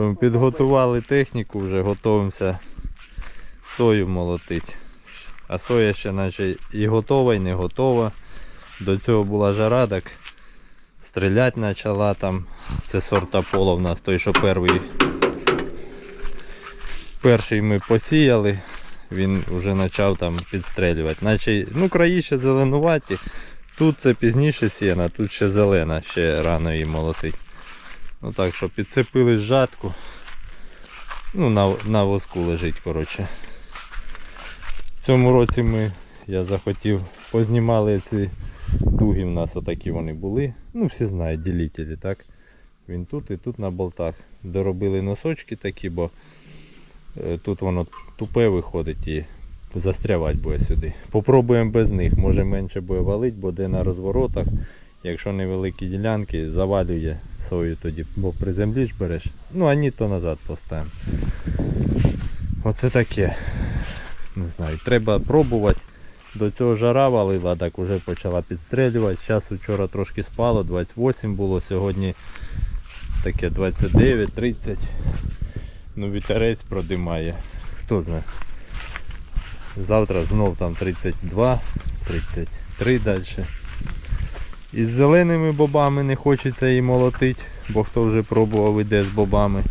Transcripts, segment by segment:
Що ми підготували техніку, вже готуємося сою молотити. А соя ще наче і готова, і не готова. До цього була жара, так стріляти почала там. Це сорт Аполло в нас той, що перший. Перший ми посіяли, він вже почав там підстрелювати. Наче, ну, краї ще зеленуваті. Тут це пізніше сіяна, тут ще зелена, ще рано її молотить. Ну так що підцепили жатку. Ну, на, на воску лежить, коротше. В цьому році ми, я захотів, познімали ці дуги в нас отакі вони були. Ну, всі знають, ділителі, так? Він тут і тут на болтах. Доробили носочки такі, бо е, тут воно тупе виходить і застрявати буде сюди. Попробуємо без них. Може менше буде валить, бо де на розворотах. Якщо невеликі ділянки, завалює сою тоді, бо при землі ж береш. Ну а ні, то назад поставимо. Оце таке. Не знаю, треба пробувати. До цього жара валила, так вже почала підстрелювати. Зараз вчора трошки спало, 28 було, сьогодні таке 29, 30. Ну вітерець продимає. Хто знає. Завтра знов там 32, 33 далі. Із зеленими бобами не хочеться її молотити, бо хто вже пробував іде з бобами.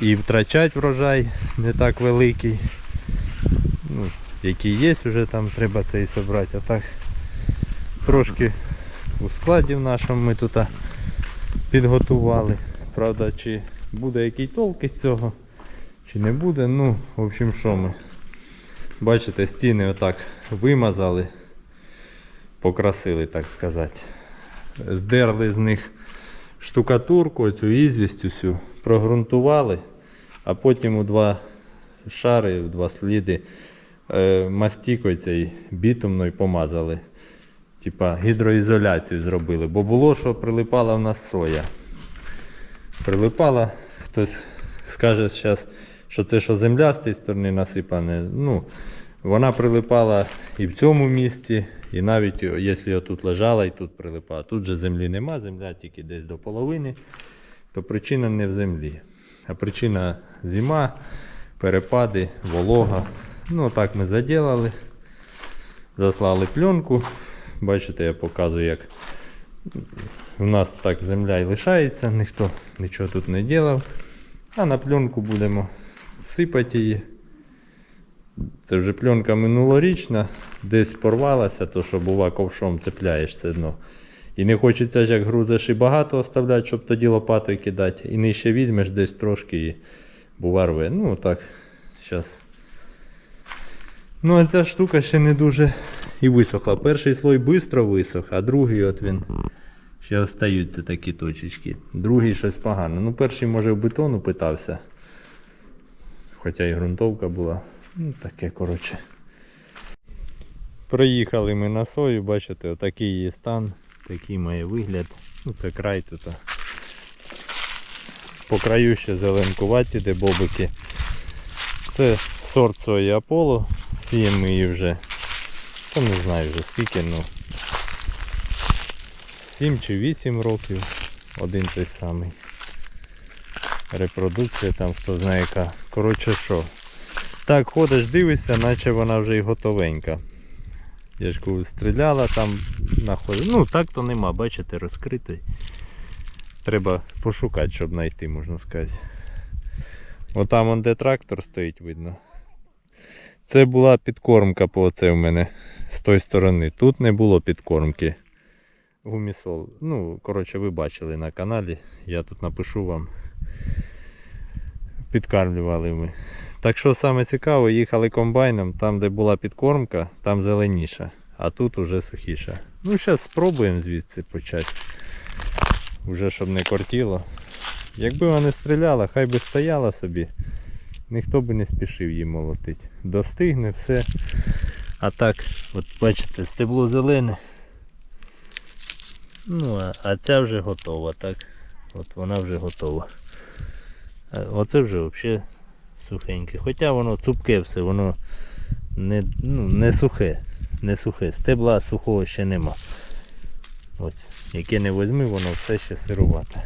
І втрачать врожай не так великий. Ну, який є, вже там треба це і собрати. А так трошки у складі в нашому ми тут підготували. Правда, чи буде який толк із цього, чи не буде. Ну, в общем, що ми. Бачите, стіни отак вимазали, покрасили, так сказати. Здерли з них штукатурку, цю ізвість усю, прогрунтували, а потім у два шари, у два сліди е, мастікою цей бітумною помазали. Типа гідроізоляцію зробили, бо було, що прилипала в нас соя. Прилипала, хтось скаже зараз, що це що земля з сторони насипане. Ну, вона прилипала і в цьому місці, і навіть якщо тут лежала і тут прилипала. Тут же землі нема, земля тільки десь до половини, то причина не в землі. А причина зима, перепади, волога. Ну так ми заділали, заслали пленку. Бачите, я показую, як у нас так земля і лишається, ніхто нічого тут не робив. А на пленку будемо сипати її. Це вже пленка минулорічна, десь порвалася, то що бува ковшом цепляєш все одно. І не хочеться як грузиш і багато оставляти, щоб тоді лопатою кидати. І нижче візьмеш десь трошки і бува рве. Ну так, зараз. Ну а ця штука ще не дуже і висохла. Перший слой швидко висох, а другий от він ще остаються такі точечки. Другий щось погано. Ну перший може в бетону питався. Хоча і ґрунтовка була. Ну таке коротше. Приїхали ми на сою, бачите, отакий її стан, такий має вигляд. Ну це край тут. По краю ще зеленкуваті, де бобики. Це сорт сої Аполло. Сіємо її вже. Та не знаю вже скільки, ну 7 чи 8 років. Один той самий. Репродукція там хто знає яка. Коротше що. Так, ходиш, дивишся, наче вона вже й готовенька. Я ж кажу, стріляла там знаходила. Ну так то нема, бачите, розкритий. Треба пошукати, щоб знайти, можна сказати. Отам он де трактор стоїть, видно. Це була підкормка по оце в мене з тої сторони. Тут не було підкормки. Гумісол. Ну, коротше, ви бачили на каналі. Я тут напишу вам. Підкармлювали ми. Так що саме цікаво, їхали комбайном, там де була підкормка, там зеленіша, а тут уже сухіша. Ну зараз спробуємо звідси почати. Уже щоб не кортіло. Якби вона стріляла, хай би стояла собі. Ніхто би не спішив її молотити. Достигне все. А так, от бачите, стебло зелене. Ну, а, а ця вже готова, так. От вона вже готова. А оце вже взагалі сухеньке. Хоча воно цупке все, воно не, ну, не сухе. Не сухе. Стебла сухого ще нема. Ось, яке не возьми, воно все ще сирувате.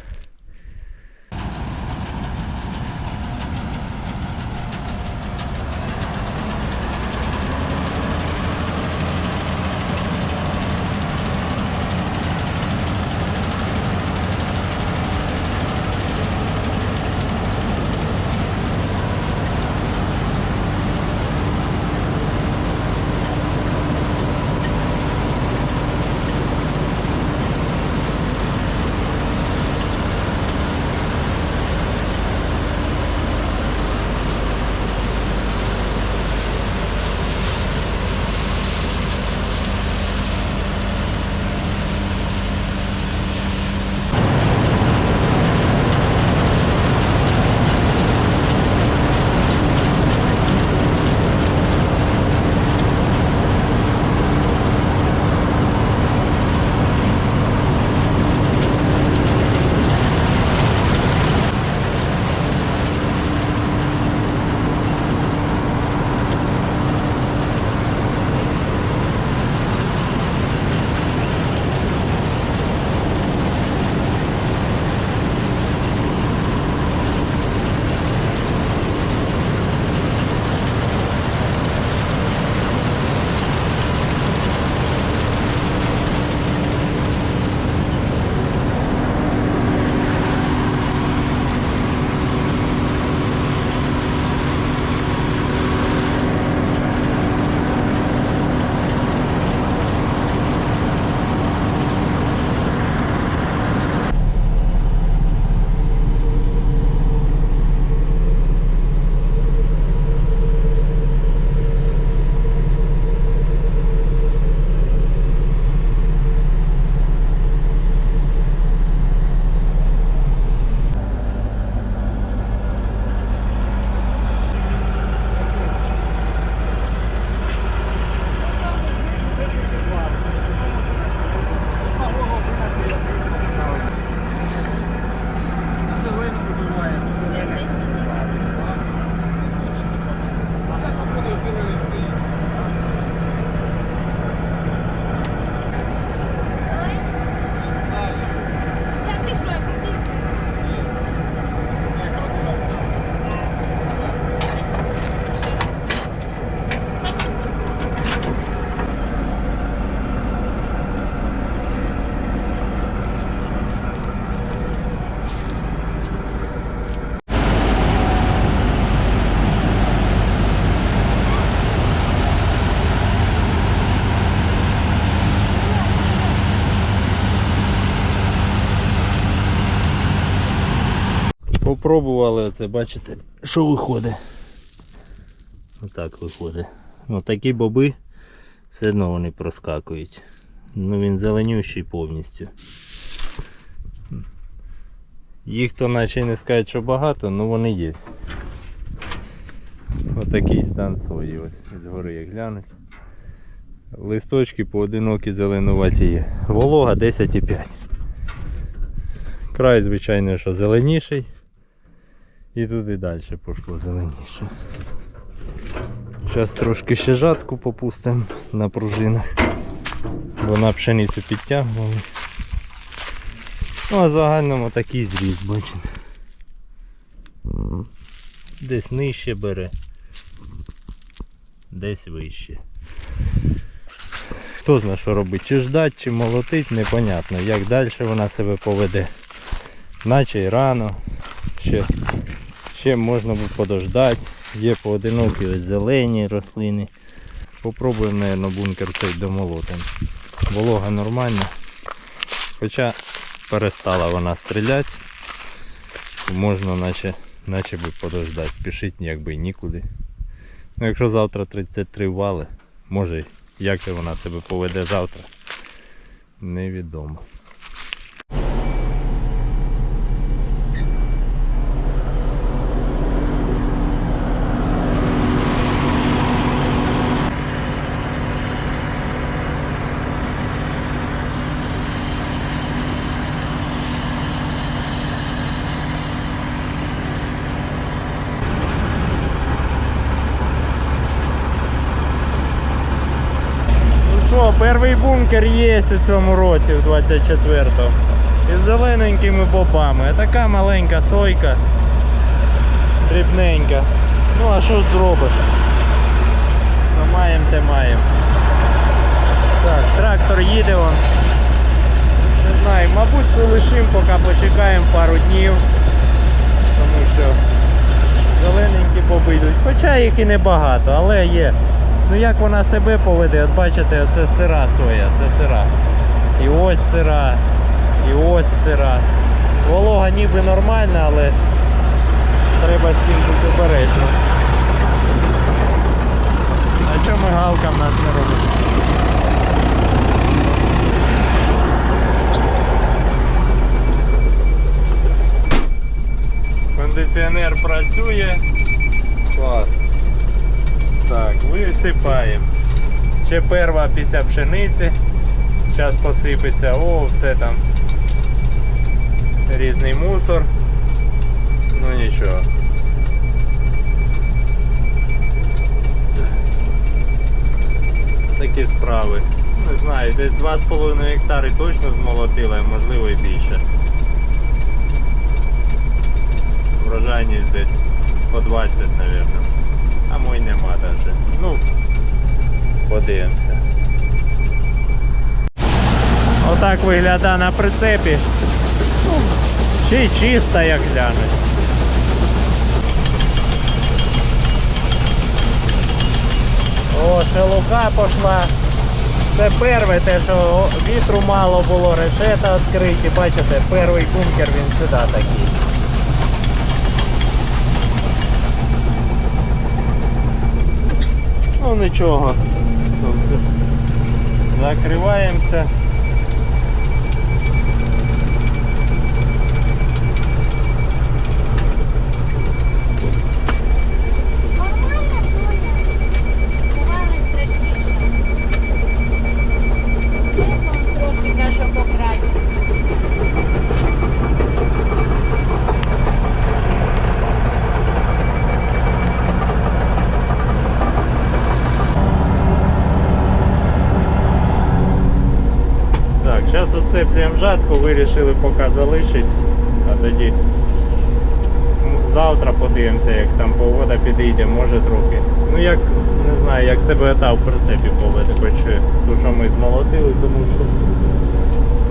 Попробували це, бачите, що виходить. Отак виходить. Ну такі боби все одно вони проскакують. Ну він зеленющий повністю. Їх то наче не скажуть, що багато, але вони є. Отакий стан сої ось згори як глянуть. Листочки поодинокі зеленуваті є. Волога 10,5. Край, звичайно, що зеленіший. І туди далі пішло зеленіше. Зараз трошки ще жатку попустимо на пружинах. Бо на пшеницю підтягували. Ну а в загальному такий зріз, бачите. Десь нижче бере. Десь вище. Хто знає, що робить, чи ждать, чи молотить, непонятно. Як далі вона себе поведе. Наче й рано. Ще, ще можна буде подождати. Є поодинокі зелені рослини. Попробуємо, мабуть, бункер цей домолотим. Волога нормальна. Хоча перестала вона стріляти. Можна наче, наче би подождати. Спішити якби нікуди. Ну, якщо завтра 33 вали, може як вона себе поведе завтра, невідомо. Ну що, перший бункер є у цьому році, в 24-му. Із зелененькими бобами. Така маленька сойка. Дрібненька. Ну а що зробиш? Ну маємо те маємо. Так, трактор їде вон. Не знаю, мабуть це лишимо, поки почекаємо пару днів. Тому що зелененькі боби йдуть. Хоча їх і небагато, але є. Ну як вона себе поведе, от бачите, це сира соя, це сира. І ось сира, і ось сира. Волога ніби нормальна, але треба з цим бути обережно. А що мигалка в нас не робить? Кондиціонер працює. Клас. Так, висипаємо. Ще перва після пшениці. Зараз посипеться, о, все там. Різний мусор. Ну нічого. Такі справи. Не знаю, десь 2,5 гектари точно змолотили, а можливо і більше. Врожайність десь по 20, мабуть. Нема даже. Ну, подивимося. Отак виглядає на прицепі. Ну, ще й чиста, як глянуть. О, шелуха пішла. Це перше, те, що вітру мало було, решета відкриті. Бачите, перший бункер він сюди такий. Ну нічого. Закриваємося. Нормальна соня. Буває страшніше. Це трохи каже пократи. Так, зараз оцеплюємо вирішили поки залишити, а тоді завтра подивимося, як там погода підійде, може трохи. Ну як, не знаю, як себе та в прицепі поведе, хоч ту, що ми змолотили, тому що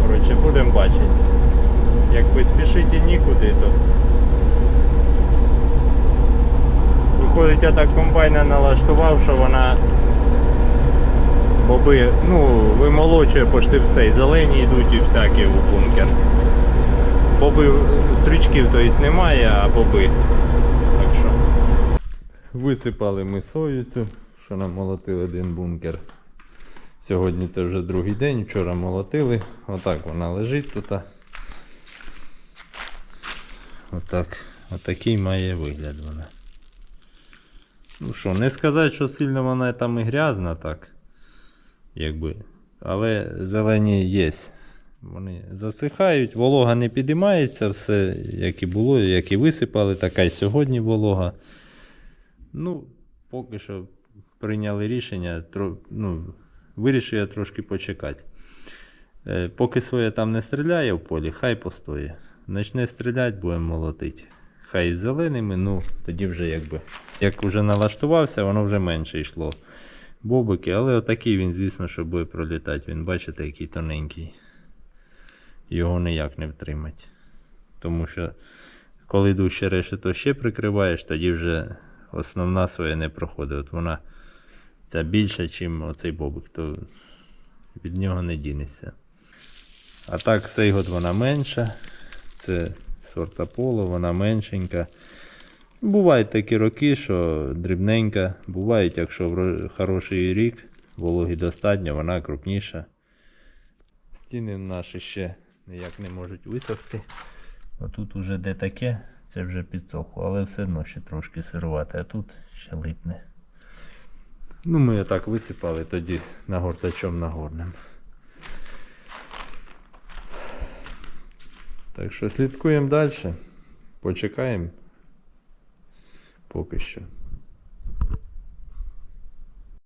коротше, будемо бачити. Якби спішити нікуди, то виходить, я так комбайна налаштував, що вона боби, ну, вимолочує почти все. І зелені йдуть і всякі у бункер. боби стрічків тобто, немає, а боби. Так що. Висипали ми сою цю, що намолотили один бункер. Сьогодні це вже другий день, вчора молотили. Отак вона лежить тут. Отак. Отакий має вигляд вона. Ну що, не сказати, що сильно вона там і грязна, так. Якби. Але зелені є. Вони засихають, волога не підіймається, все як і було, як і висипали, така й сьогодні волога. Ну, поки що прийняли рішення, тро, ну, вирішив я трошки почекати. Е, поки своє там не стріляє в полі, хай постоє. Начне стріляти, будемо молотити. Хай з зеленими, ну тоді вже якби. Як вже налаштувався, воно вже менше йшло. Бобики, але отакий він, звісно, що буде пролітати. Він, бачите, який тоненький. Його ніяк не втримать. Тому що коли дужче решето ще прикриваєш, тоді вже основна своя не проходить. От вона ця більша, ніж оцей бобик, то від нього не дінешся. А так, цей год вона менша. Це сорта поло, вона меншенька. Бувають такі роки, що дрібненька. Бувають, якщо хороший рік, вологі достатньо, вона крупніша. Стіни наші ще ніяк не можуть висохти. Отут уже де таке, це вже підсохло, але все одно ще трошки сирувати, а тут ще липне. Ну, ми отак висипали тоді нагортачом нагорним. Так що слідкуємо далі. Почекаємо. Поки що.